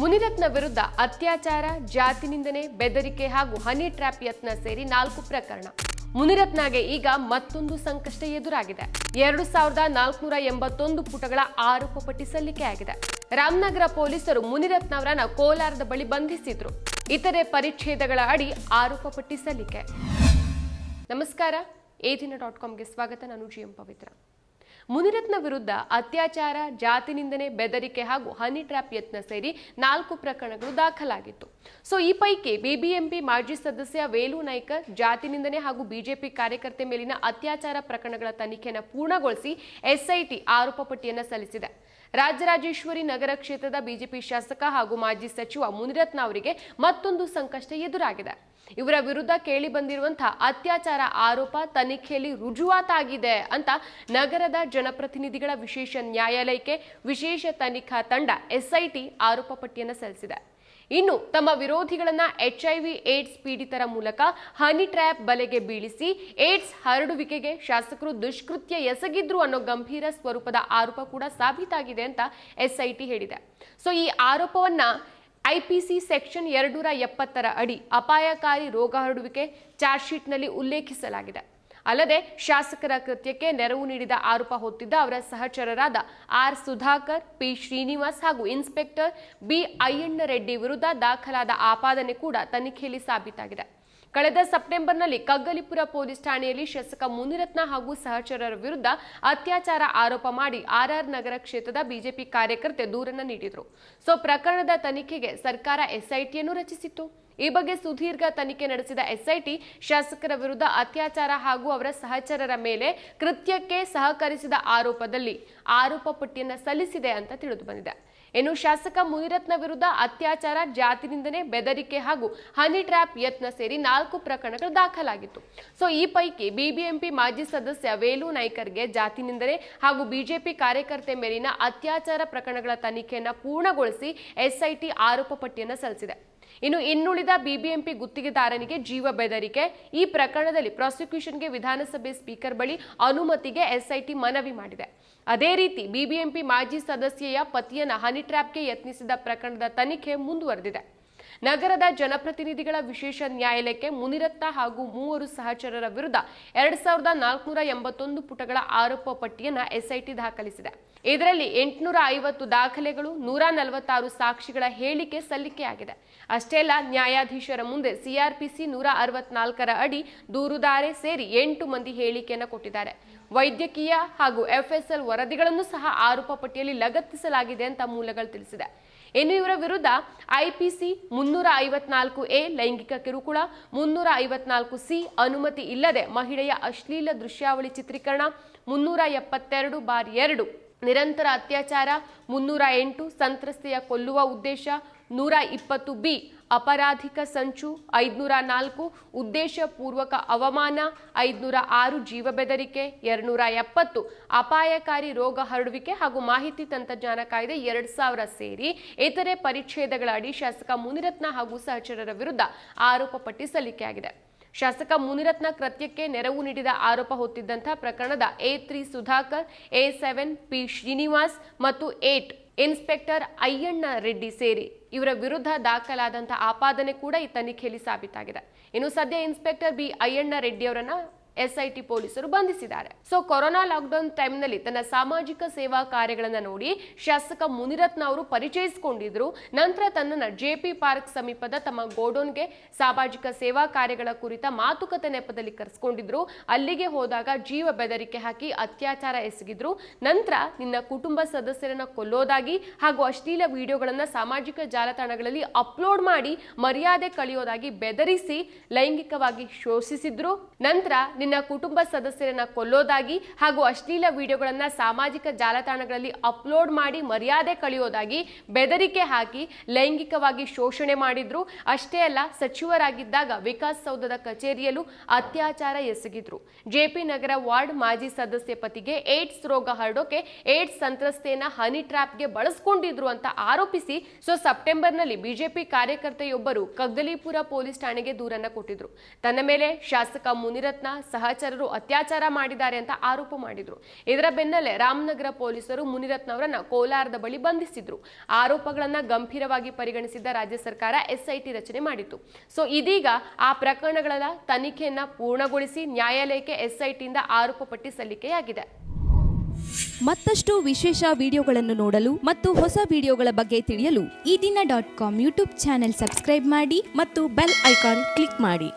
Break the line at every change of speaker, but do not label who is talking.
ಮುನಿರತ್ನ ವಿರುದ್ಧ ಅತ್ಯಾಚಾರ, ಜಾತಿ ನಿಂದನೆ, ಬೆದರಿಕೆ ಹಾಗೂ ಹನಿ ಟ್ರ್ಯಾಪ್ ಯತ್ನ ಸೇರಿ ನಾಲ್ಕು ಪ್ರಕರಣ. ಮುನಿರತ್ನಗೆ ಈಗ ಮತ್ತೊಂದು ಸಂಕಷ್ಟ ಎದುರಾಗಿದೆ. ಎರಡು ಸಾವಿರದ ನಾಲ್ಕುನೂರ ಎಂಬತ್ತೊಂದು ಪುಟಗಳ ಆರೋಪ ಪಟ್ಟಿ ಸಲ್ಲಿಕೆಯಾಗಿದೆ ರಾಮನಗರ ಪೊಲೀಸರು ಮುನಿರತ್ನ ಅವರನ್ನ ಕೋಲಾರದ ಬಳಿ ಬಂಧಿಸಿದ್ರು. ಇತರೆ ಪರಿಚ್ಛೇದಗಳ ಅಡಿ ಆರೋಪ ಪಟ್ಟಿ ಸಲ್ಲಿಕೆ. ನಮಸ್ಕಾರ. ಏದಿನ ದಿನ ಡಾಟ್ ಕಾಮ್ಗೆ ಸ್ವಾಗತ. ನಾನು ಜಿ ಎಂ ಪವಿತ್ರ. ಮುನಿರತ್ನ ವಿರುದ್ಧ ಅತ್ಯಾಚಾರ ಜಾತಿ ನಿಂದನೆ ಬೆದರಿಕೆ ಹಾಗೂ ಹನಿ ಟ್ರ್ಯಾಪ್ ಯತ್ನ ಸೇರಿ ನಾಲ್ಕು ಪ್ರಕರಣಗಳು ದಾಖಲಾಗಿತ್ತು. ಸೊ ಈ ಪೈಕಿ ಬಿಬಿಎಂಪಿ ಮಾಜಿ ಸದಸ್ಯ ವೇಲು ನಾಯ್ಕರ್ ಜಾತಿ ನಿಂದನೆ ಹಾಗೂ ಬಿಜೆಪಿ ಕಾರ್ಯಕರ್ತೆ ಮೇಲಿನ ಅತ್ಯಾಚಾರ ಪ್ರಕರಣಗಳ ತನಿಖೆಯನ್ನು ಪೂರ್ಣಗೊಳಿಸಿ ಎಸ್ಐಟಿ ಆರೋಪ ಪಟ್ಟಿಯನ್ನು ಸಲ್ಲಿಸಿದೆ. ರಾಜರಾಜೇಶ್ವರಿ ನಗರ ಕ್ಷೇತ್ರದ ಬಿಜೆಪಿ ಶಾಸಕ ಹಾಗೂ ಮಾಜಿ ಸಚಿವ ಮುನಿರತ್ನ ಅವರಿಗೆ ಮತ್ತೊಂದು ಸಂಕಷ್ಟ ಎದುರಾಗಿದೆ. ಇವರ ವಿರುದ್ಧ ಕೇಳಿ ಬಂದಿರುವಂತಹ ಅತ್ಯಾಚಾರ ಆರೋಪ ತನಿಖೆಯಲ್ಲಿ ರುಜುವಾತಾಗಿದೆ ಅಂತ ನಗರದ ಜನಪ್ರತಿನಿಧಿಗಳ ವಿಶೇಷ ನ್ಯಾಯಾಲಯಕ್ಕೆ ವಿಶೇಷ ತನಿಖಾ ತಂಡ ಎಸ್ಐಟಿ ಆರೋಪ ಪಟ್ಟಿಯನ್ನು ಸಲ್ಲಿಸಿದೆ. ಇನ್ನು ತಮ್ಮ ವಿರೋಧಿಗಳನ್ನ ವಿ ಏಡ್ಸ್ ಪೀಡಿತರ ಮೂಲಕ ಹನಿ ಟ್ರ್ಯಾಪ್ ಬಲೆಗೆ ಬೀಳಿಸಿ ಏಡ್ಸ್ ಹರಡುವಿಕೆಗೆ ಶಾಸಕರು ದುಷ್ಕೃತ್ಯ ಎಸಗಿದ್ರು ಅನ್ನೋ ಗಂಭೀರ ಸ್ವರೂಪದ ಆರೋಪ ಕೂಡ ಸಾಬೀತಾಗಿದೆ ಅಂತ ಎಸ್ಐಟಿ ಹೇಳಿದೆ. ಸೊ ಈ ಆರೋಪವನ್ನ ಐಪಿಸಿ ಸೆಕ್ಷನ್ ಎರಡ್ನೂರ ಎಪ್ಪತ್ತರ ಅಡಿ ಅಪಾಯಕಾರಿ ರೋಗ ಹರಡುವಿಕೆ ಚಾರ್ಜ್ಶೀಟ್ನಲ್ಲಿ ಉಲ್ಲೇಖಿಸಲಾಗಿದೆ. ಅಲ್ಲದೆ ಶಾಸಕರ ಕೃತ್ಯಕ್ಕೆ ನೆರವು ನೀಡಿದ ಆರೋಪ ಹೊತ್ತಿದ್ದ ಅವರ ಸಹಚರರಾದ ಆರ್ ಸುಧಾಕರ್, ಪಿ ಶ್ರೀನಿವಾಸ್ ಹಾಗೂ ಇನ್ಸ್ಪೆಕ್ಟರ್ ಬಿ ಅಯ್ಯಣ್ಣ ರೆಡ್ಡಿ ವಿರುದ್ಧ ದಾಖಲಾದ ಆಪಾದನೆ ಕೂಡ ತನಿಖೆಯಲ್ಲಿ ಸಾಬೀತಾಗಿದೆ. ಕಳೆದ ಸೆಪ್ಟೆಂಬರ್ನಲ್ಲಿ ಕಗ್ಗಲಿಪುರ ಪೊಲೀಸ್ ಠಾಣೆಯಲ್ಲಿ ಶಾಸಕ ಮುನಿರತ್ನ ಹಾಗೂ ಸಹಚರರ ವಿರುದ್ಧ ಅತ್ಯಾಚಾರ ಆರೋಪ ಮಾಡಿ ಆರ್ಆರ್ ನಗರ ಕ್ಷೇತ್ರದ ಬಿಜೆಪಿ ಕಾರ್ಯಕರ್ತೆ ದೂರನ್ನು ನೀಡಿದರು. ಸೊ, ಪ್ರಕರಣದ ತನಿಖೆಗೆ ಸರ್ಕಾರ ಎಸ್ಐಟಿಯನ್ನು ರಚಿಸಿತ್ತು. ಈ ಬಗ್ಗೆ ಸುದೀರ್ಘ ತನಿಖೆ ನಡೆಸಿದ ಎಸ್ಐಟಿ ಶಾಸಕರ ವಿರುದ್ಧ ಅತ್ಯಾಚಾರ ಹಾಗೂ ಅವರ ಸಹಚರರ ಮೇಲೆ ಕೃತ್ಯಕ್ಕೆ ಸಹಕರಿಸಿದ ಆರೋಪದಲ್ಲಿ ಆರೋಪ ಪಟ್ಟಿಯನ್ನು ಸಲ್ಲಿಸಿದೆ ಅಂತ ತಿಳಿದು ಬಂದಿದೆ. ಇನ್ನು ಶಾಸಕ ಮುನಿರತ್ನ ವಿರುದ್ಧ ಅತ್ಯಾಚಾರ ಜಾತಿ ನಿಂದನೆ ಬೆದರಿಕೆ ಹಾಗೂ ಹನಿ ಟ್ರ್ಯಾಪ್ ಯತ್ನ ಸೇರಿ ನಾಲ್ಕು ಪ್ರಕರಣಗಳು ದಾಖಲಾಗಿತ್ತು. ಸೊ, ಈ ಪೈಕಿ ಬಿಬಿಎಂಪಿ ಮಾಜಿ ಸದಸ್ಯ ವೇಲು ನಾಯ್ಕರ್ಗೆ ಜಾತಿ ನಿಂದನೆ ಹಾಗೂ ಬಿಜೆಪಿ ಕಾರ್ಯಕರ್ತೆ ಮೇಲಿನ ಅತ್ಯಾಚಾರ ಪ್ರಕರಣಗಳ ತನಿಖೆಯನ್ನು ಪೂರ್ಣಗೊಳಿಸಿ ಎಸ್ಐಟಿ ಆರೋಪ ಪಟ್ಟಿಯನ್ನು ಸಲ್ಲಿಸಿದೆ. ಇನ್ನು ಇನ್ನುಳಿದ ಬಿಬಿಎಂಪಿ ಗುತ್ತಿಗೆದಾರನಿಗೆ ಜೀವ ಬೆದರಿಕೆ. ಈ ಪ್ರಕರಣದಲ್ಲಿ ಪ್ರಾಸಿಕ್ಯೂಷನ್ಗೆ ವಿಧಾನಸಭೆ ಸ್ಪೀಕರ್ ಬಳಿ ಅನುಮತಿಗೆ ಎಸ್ಐಟಿ ಮನವಿ ಮಾಡಿದೆ. ಅದೇ ರೀತಿ ಬಿಬಿಎಂಪಿ ಮಾಜಿ ಸದಸ್ಯೆಯ ಪತಿಯನ್ನ ಹನಿ ಟ್ರ್ಯಾಪ್ಗೆ ಯತ್ನಿಸಿದ ಪ್ರಕರಣದ ತನಿಖೆ ಮುಂದುವರೆದಿದೆ. ನಗರದ ಜನಪ್ರತಿನಿಧಿಗಳ ವಿಶೇಷ ನ್ಯಾಯಾಲಯಕ್ಕೆ ಮುನಿರತ್ನ ಹಾಗೂ ಮೂವರು ಸಹಚರರ ವಿರುದ್ಧ ಎರಡ್ ಸಾವಿರದ ನಾಲ್ಕುನೂರ ಎಂಬತ್ತೊಂದು ಪುಟಗಳ ಆರೋಪ ಪಟ್ಟಿಯನ್ನ ಎಸ್ಐಟಿ ದಾಖಲಿಸಿದೆ. ಇದರಲ್ಲಿ ಎಂಟುನೂರ ಐವತ್ತು ದಾಖಲೆಗಳು, ನೂರ ನಲವತ್ತಾರು ಸಾಕ್ಷಿಗಳ ಹೇಳಿಕೆ ಸಲ್ಲಿಕೆಯಾಗಿದೆ. ಅಷ್ಟೇ ಅಲ್ಲ, ನ್ಯಾಯಾಧೀಶರ ಮುಂದೆ ಸಿಆರ್ಪಿಸಿ ನೂರ ಅರವತ್ನಾಲ್ಕರ ಅಡಿ ದೂರುದಾರೆ ಸೇರಿ ಎಂಟು ಮಂದಿ ಹೇಳಿಕೆಯನ್ನು ಕೊಟ್ಟಿದ್ದಾರೆ. ವೈದ್ಯಕೀಯ ಹಾಗೂ ಎಫ್ಎಸ್ಎಲ್ ವರದಿಗಳನ್ನು ಸಹ ಆರೋಪ ಪಟ್ಟಿಯಲ್ಲಿ ಲಗತ್ತಿಸಲಾಗಿದೆ ಅಂತ ಮೂಲಗಳು ತಿಳಿಸಿದೆ. ಇನ್ನು ಇವರ ವಿರುದ್ಧ ಐಪಿಸಿ ಮುನ್ನೂರ ಐವತ್ನಾಲ್ಕು ಎ ಲೈಂಗಿಕ ಕಿರುಕುಳ ಮುನ್ನೂರ ಐವತ್ನಾಲ್ಕು ಸಿ ಅನುಮತಿ ಇಲ್ಲದೆ ಮಹಿಳೆಯ ಅಶ್ಲೀಲ ದೃಶ್ಯಾವಳಿ ಚಿತ್ರೀಕರಣ ಮುನ್ನೂರ ಎಪ್ಪತ್ತೆರಡು ಬಾರ್ ಎರಡು. ನಿರಂತರ ಅತ್ಯಾಚಾರ, ಮುನ್ನೂರ ಎಂಟು ಸಂತ್ರಸ್ತೆಯ ಕೊಲ್ಲುವ ಉದ್ದೇಶ, ನೂರ ಇಪ್ಪತ್ತು ಬಿ, ಅಪರಾಧಿಕ ಸಂಚು, ಐದುನೂರ ನಾಲ್ಕು ಉದ್ದೇಶಪೂರ್ವಕ ಅವಮಾನ, ಐದುನೂರ ಆರು ಜೀವ ಬೆದರಿಕೆ, ಎರಡುನೂರ ಎಪ್ಪತ್ತು ಅಪಾಯಕಾರಿ ರೋಗ ಹರಡುವಿಕೆ ಹಾಗೂ ಮಾಹಿತಿ ತಂತ್ರಜ್ಞಾನ ಕಾಯ್ದೆ ಎರಡು ಸಾವಿರ ಸೇರಿ ಇತರೆ ಪರಿಚ್ಛೇದಗಳ ಅಡಿ ಶಾಸಕ ಮುನಿರತ್ನ ಹಾಗೂ ಸಹಚರರ ವಿರುದ್ಧ ಆರೋಪ ಪಟ್ಟಿ ಸಲ್ಲಿಕೆಯಾಗಿದೆ ಶಾಸಕ ಮುನಿರತ್ನ ಕೃತ್ಯಕ್ಕೆ ನೆರವು ನೀಡಿದ ಆರೋಪ ಹೊತ್ತಿದ್ದಂತಹ ಪ್ರಕರಣದ A three Sudhakar, A seven P Srinivas ಮತ್ತು ಏಟ್ ಇನ್ಸ್ಪೆಕ್ಟರ್ ಅಯ್ಯಣ್ಣ ರೆಡ್ಡಿ ಸೇರಿ ಇವರ ವಿರುದ್ಧ ದಾಖಲಾದಂತಹ ಆಪಾದನೆ ಕೂಡ ಈ ತನಿಖೆಯಲ್ಲಿ ಸಾಬೀತಾಗಿದೆ. ಇನ್ನು ಸದ್ಯ ಇನ್ಸ್ಪೆಕ್ಟರ್ ಬಿ ಅಯ್ಯಣ್ಣ ರೆಡ್ಡಿ ಅವರನ್ನ ಎಸ್ಐಟಿ ಪೊಲೀಸರು ಬಂಧಿಸಿದ್ದಾರೆ. ಸೊ ಕೊರೋನಾ ಲಾಕ್ಡೌನ್ ಟೈಮ್ನಲ್ಲಿ ತನ್ನ ಸಾಮಾಜಿಕ ಸೇವಾ ಕಾರ್ಯಗಳನ್ನ ನೋಡಿ ಶಾಸಕ ಮುನಿರತ್ನ ಅವರು ಪರಿಚಯಿಸಿಕೊಂಡಿದ್ರು. ನಂತರ ತನ್ನನ್ನು ಜೆಪಿ ಪಾರ್ಕ್ ಸಮೀಪದ ತಮ್ಮ ಗೋಡೌನ್ಗೆ ಸಾಮಾಜಿಕ ಸೇವಾ ಕಾರ್ಯಗಳ ಕುರಿತ ಮಾತುಕತೆ ನೆಪದಲ್ಲಿ ಕರೆಸ್ಕೊಂಡಿದ್ರು. ಅಲ್ಲಿಗೆ ಹೋದಾಗ ಜೀವ ಬೆದರಿಕೆ ಹಾಕಿ ಅತ್ಯಾಚಾರ ಎಸಗಿದ್ರು. ನಂತರ ನಿನ್ನ ಕುಟುಂಬ ಸದಸ್ಯರನ್ನ ಕೊಲ್ಲೋದಾಗಿ ಹಾಗೂ ಅಶ್ಲೀಲ ವಿಡಿಯೋಗಳನ್ನ ಸಾಮಾಜಿಕ ಜಾಲತಾಣಗಳಲ್ಲಿ ಅಪ್ಲೋಡ್ ಮಾಡಿ ಮರ್ಯಾದೆ ಕಳೆಯೋದಾಗಿ ಬೆದರಿಸಿ ಲೈಂಗಿಕವಾಗಿ ಶೋಷಿಸಿದ್ರು. ನಂತರ ನಿನ್ನ ಕುಟುಂಬ ಸದಸ್ಯರನ್ನ ಕೊಲ್ಲೋದಾಗಿ ಹಾಗೂ ಅಶ್ಲೀಲ ವಿಡಿಯೋಗಳನ್ನ ಸಾಮಾಜಿಕ ಜಾಲತಾಣಗಳಲ್ಲಿ ಅಪ್ಲೋಡ್ ಮಾಡಿ ಮರ್ಯಾದೆ ಕಳೆಯೋದಾಗಿ ಬೆದರಿಕೆ ಹಾಕಿ ಲೈಂಗಿಕವಾಗಿ ಶೋಷಣೆ ಮಾಡಿದ್ರು. ಅಷ್ಟೇ ಅಲ್ಲ, ಸಚಿವರಾಗಿದ್ದಾಗ ವಿಕಾಸ್ ಸೌಧದ ಕಚೇರಿಯಲ್ಲೂ ಅತ್ಯಾಚಾರ ಎಸಗಿದ್ರು. ಜೆಪಿ ನಗರ ವಾರ್ಡ್ ಮಾಜಿ ಸದಸ್ಯ ಪತಿಗೆ ಏಡ್ಸ್ ರೋಗ ಹರಡೋಕೆ ಏಡ್ಸ್ ಸಂತ್ರಸ್ತೆಯನ್ನ ಹನಿ ಟ್ರ್ಯಾಪ್ಗೆ ಬಳಸ್ಕೊಂಡಿದ್ರು ಅಂತ ಆರೋಪಿಸಿ ಸೊ ಸೆಪ್ಟೆಂಬರ್ನಲ್ಲಿ ಬಿಜೆಪಿ ಕಾರ್ಯಕರ್ತೆಯೊಬ್ಬರು ಕಗ್ಗಲೀಪುರ ಪೊಲೀಸ್ ಠಾಣೆಗೆ ದೂರನ್ನ ಕೊಟ್ಟಿದ್ರು. ತನ್ನ ಮೇಲೆ ಶಾಸಕ ಮುನಿರತ್ನ ಸಹಚರರು ಅತ್ಯಾಚಾರ ಮಾಡಿದ್ದಾರೆ ಅಂತ ಆರೋಪ ಮಾಡಿದ್ರು. ಇದರ ಬೆನ್ನಲ್ಲೇ ರಾಮನಗರ ಪೊಲೀಸರು ಮುನಿರತ್ನ ಅವರನ್ನ ಕೋಲಾರದ ಬಳಿ ಬಂಧಿಸಿದ್ರು. ಆರೋಪಗಳನ್ನ ಗಂಭೀರವಾಗಿ ಪರಿಗಣಿಸಿದ್ದ ರಾಜ್ಯ ಸರ್ಕಾರ ಎಸ್ಐಟಿ ರಚನೆ ಮಾಡಿತ್ತು. ಸೊ ಇದೀಗ ಆ ಪ್ರಕರಣಗಳ ತನಿಖೆಯನ್ನ ಪೂರ್ಣಗೊಳಿಸಿ ನ್ಯಾಯಾಲಯಕ್ಕೆ ಎಸ್ಐಟಿಯಿಂದ ಆರೋಪ ಪಟ್ಟಿ ಸಲ್ಲಿಕೆಯಾಗಿದೆ.
ಮತ್ತಷ್ಟು ವಿಶೇಷ ವಿಡಿಯೋಗಳನ್ನು ನೋಡಲು ಮತ್ತು ಹೊಸ ವಿಡಿಯೋಗಳ ಬಗ್ಗೆ ತಿಳಿಯಲು
Eedina dot com YouTube channel subscribe ಮಾಡಿ
ಮತ್ತು ಬೆಲ್ ಐಕಾನ್ ಕ್ಲಿಕ್ ಮಾಡಿ.